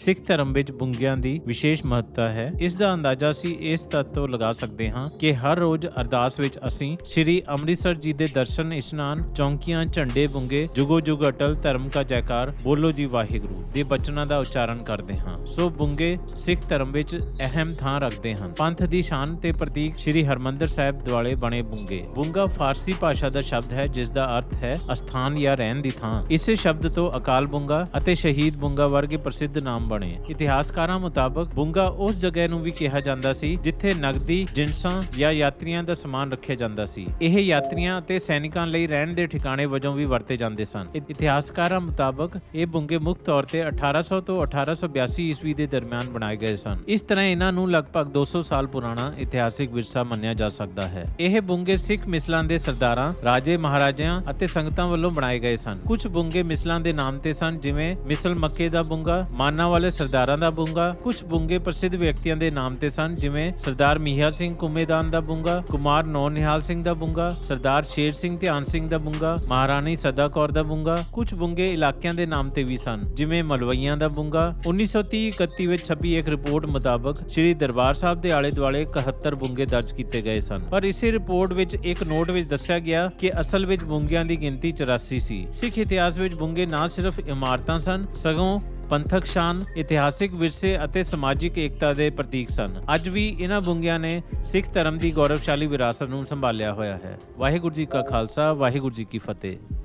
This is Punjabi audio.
ਸਿੱਖ ਧਰਮ ਵਿੱਚ ਬੁੰਗਿਆਂ ਦੀ ਵਿਸ਼ੇਸ਼ ਮਹੱਤਤਾ ਹੈ। ਇਸ ਦਾ ਅੰਦਾਜ਼ਾ ਅਸੀਂ ਇਸ ਤੱਤ ਤੋਂ ਲਗਾ ਸਕਦੇ ਹਾਂ ਕਿ ਹਰ ਰੋਜ਼ ਅਰਦਾਸ ਵਿੱਚ ਅਸੀਂ ਸ੍ਰੀ ਅੰਮ੍ਰਿਤਸਰ ਜੀ ਦੇ ਦਰਸ਼ਨ, ਇਸ਼ਨਾਨ, ਚੌਂਕੀਆਂ, ਝੰਡੇ ਬੁੰਗੇ, ਜੁਗੋ ਜੁਗ ਅਟਲ, ਧਰਮ ਕਾ ਜੈਕਾਰ, ਬੋਲੋ ਜੀ ਵਾਹਿਗੁਰੂ ਦੇ ਬਚਨਾਂ ਦਾ ਉਚਾਰਨ ਕਰਦੇ ਹਾਂ। ਸੋ ਬੁੰਗੇ ਸਿੱਖ ਧਰਮ ਵਿੱਚ ਅਹਿਮ ਥਾਂ ਰੱਖਦੇ ਹਨ। ਪੰਥ ਦੀ ਸ਼ਾਨ ਤੇ ਪ੍ਰਤੀਕ ਸ੍ਰੀ ਹਰਮੰਦਰ ਸਾਹਿਬ ਦੁਆਲੇ ਬਣੇ ਬੁੰਗੇ। ਬੁੰਗਾ ਫਾਰਸੀ ਭਾਸ਼ਾ ਦਾ ਸ਼ਬਦ ਹੈ, ਜਿਸ ਦਾ ਅਰਥ ਹੈ ਅਸਥਾਨ ਜਾਂ ਰਹਿਣ ਦੀ ਥਾਂ। ਇਸੇ ਸ਼ਬਦ ਤੋਂ ਅਕਾਲ ਬੁੰਗਾ ਅਤੇ ਸ਼ਹੀਦ ਬੁੰਗਾ ਵਰਗੇ ਪ੍ਰਸਿੱਧ ਨਾਮ ਬਣੇ। ਇਤਿਹਾਸਕਾਰਾਂ ਮੁਤਾਬਕ ਬੁੰਗਾ ਉਸ ਜਗ੍ਹਾ ਨੂੰ ਵੀ ਕਿਹਾ ਜਾਂਦਾ ਸੀ ਜਿੱਥੇ ਨਗਦੀ ਜਿੰਸਾਂ ਜਾਂ ਯਾਤਰੀਆਂ ਦਾ ਸਮਾਨ ਰੱਖਿਆ ਜਾਂਦਾ ਸੀ। ਇਹ ਯਾਤਰੀਆਂ ਅਤੇ ਸੈਨਿਕਾਂ ਲਈ ਰਹਿਣ ਦੇ ਠਿਕਾਣੇ ਵਜੋਂ ਵੀ ਵਰਤੇ ਜਾਂਦੇ ਸਨ। ਇਤਿਹਾਸਕਾਰਾਂ ਮੁਤਾਬਕ ਇਹ ਬੁੰਗੇ ਮੁੱਖ ਤੌਰ ਤੇ 1800 ਤੋਂ 1882 ਈਸਵੀ ਦੇ ਦਰਮਿਆਨ ਬਣਾਏ ਗਏ ਸਨ। ਇਸ ਤਰ੍ਹਾਂ ਇਹਨਾਂ ਨੂੰ ਲਗਭਗ 200 ਸਾਲ ਪੁਰਾਣਾ ਇਤਿਹਾਸਿਕ ਵਿਰਸਾ ਮੰਨਿਆ ਜਾ ਸਕਦਾ ਹੈ। ਇਹ ਬੁੰਗੇ ਸਿੱਖ ਮਿਸਲਾਂ ਦੇ ਸਰਦਾਰਾਂ, ਰਾਜੇ ਮਹਾਰਾਜਿਆਂ ਅਤੇ ਸੰਗਤਾਂ ਵੱਲੋਂ ਬਣਾਏ ਗਏ ਸਨ। ਕੁਝ ਬੁੰਗੇ ਮਿਸਲਾਂ ਦੇ ਨਾਮ ਤੇ ਸਨ, ਜਿਵੇਂ ਮਿਸਲ ਮੱਕੇ ਦਾ ਬੁੰਗਾ, ਮਾਨਾ ਵਾਲੇ ਸਰਦਾਰਾਂ ਦਾ ਬੁੰਗਾ। ਕੁਝ ਬੁੰਗੇ ਪ੍ਰਸਿੱਧ ਵਿਅਕਤੀਆਂ ਦੇ ਨਾਮ ਤੇ ਸਨ, ਜਿਵੇਂ ਸਰਦਾਰ ਮੀਹਾ ਸਿੰਘ ਕੁਮੇਦਾਨ ਦਾ ਬੁੰਗਾ, ਕੁਮਾਰ ਨੌ ਸਿੰਘ ਦਾ ਬੁੰਗਾ, ਸਰਦਾਰ ਸ਼ੇਰ ਸਿੰਘ ਧਿਆਨ ਸਿੰਘ ਦਾ ਬੁੰਗਾ, ਮਹਾਰਾਣੀ ਸਦਾ ਕੌਰ ਦਾ ਬੁੰਗਾ। ਕੁਝ ਬੁੰਗੇ ਇਲਾਕਿਆਂ ਦੇ ਨਾਮ ਤੇ ਵੀ ਸਨ, ਜਿਵੇਂ ਮਲਵਈਆਂ ਦਾ ਬੁੰਗਾ। 1930-31 ਵਿੱਚ ਛਪੀ ਇੱਕ ਰਿਪੋਰਟ ਮੁਤਾਬਕ ਸ੍ਰੀ ਦਰਬਾਰ ਸਾਹਿਬ ਦੇ ਆਲੇ ਦੁਆਲੇ 71 ਬੁੰਗੇ ਦਰਜ ਕੀਤੇ ਗਏ ਸਨ। ਪਰ ਇਸੇ ਰਿਪੋਰਟ ਵਿੱਚ ਇੱਕ ਨੋਟ ਵਿੱਚ ਦੱਸਿਆ ਗਿਆ ਕਿ ਅਸਲ ਵਿੱਚ ਬੁੰਗਿਆਂ ਦੀ ਗਿਣਤੀ 84 ਸੀ। ਸਿੱਖ ਇਤਿਹਾਸ ਵਿੱਚ ਬੁੰਗੇ ਨਾ ਸਿਰਫ ਇਮਾਰਤਾਂ ਸਨ, ਸਗੋਂ ਪੰਥਕ ਸ਼ਾਨ, ਇਤਿਹਾਸਿਕ ਵਿਰਸੇ ਅਤੇ ਸਮਾਜਿਕ ਏਕਤਾ ਦੇ ਪ੍ਰਤੀਕ ਸਨ। ਅੱਜ ਵੀ ਇਹਨਾਂ ਬੁੰਗਿਆਂ ਨੇ ਸਿੱਖ ਧਰਮ ਦੀ ਗੌਰਵਸ਼ਾਲੀ ਵਿਰਾਸਤ ਨੂੰ ਸੰਭਾਲਿਆ ਹੋਇਆ ਹੈ। ਵਾਹਿਗੁਰੂ ਜੀ ਕਾ ਖਾਲਸਾ, ਵਾਹਿਗੁਰੂ ਜੀ ਕੀ ਫਤਿਹ।